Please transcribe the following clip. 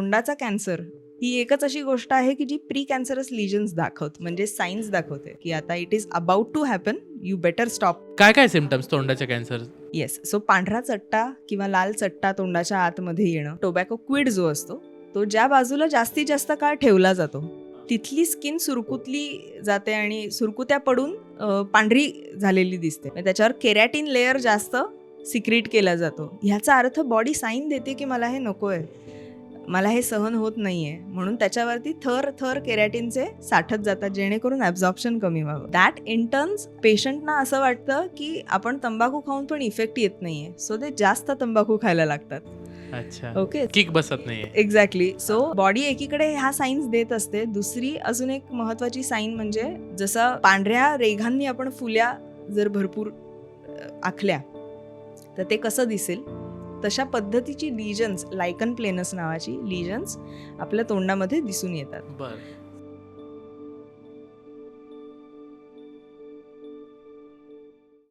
तोंडाचा cancer ही एकच अशी गोष्ट आहे की जी प्री कॅन्सरस लिजन्स दाखवत म्हणजे सायन्स दाखवते की आता it is about to happen you better stop काय काय सिमटम्स तोंडाच्या कॅन्सर येस सो पांढरा चट्टा किंवा लाल चट्टा तोंडाच्या आतमध्ये येणं टोबॅको क्विड जो असतो तो ज्या बाजूला जास्तीत जास्त काळ ठेवला जातो तिथली स्किन सुरकुतली जाते आणि सुरकुत्या पडून पांढरी झालेली दिसते. त्याच्यावर केरॅटिन लेअर जास्त सिक्रीट केला जातो. ह्याचा अर्थ बॉडी साईन देते की मला हे नको आहे. मला हे सहन होत नाहीये. म्हणून त्याच्यावरती थर थर केरॅटिनचे साठत जातात जेणेकरून ॲब्झॉर्प्शन कमी व्हावं. दॅट इंटर्न्स पेशंटना असं वाटतं की आपण तंबाखू खाऊन पण इफेक्ट येत नाहीये. सो ते जास्त तंबाखू खायला लागतात. अच्छा. ओके किक बसत नाहीये. एक्झॅक्टली सो बॉडी एकीकडे ह्या साईन्स देत असते. दुसरी अजून एक महत्वाची साईन म्हणजे जसं पांढऱ्या रेघांनी आपण फुल्या जर भरपूर आखल्या तर ते कसं दिसेल? तशा पद्धतीची लिजन्स लायकन प्लेनस नावाची लिजन्स आपल्या तोंडामध्ये दिसून येतात. बरं.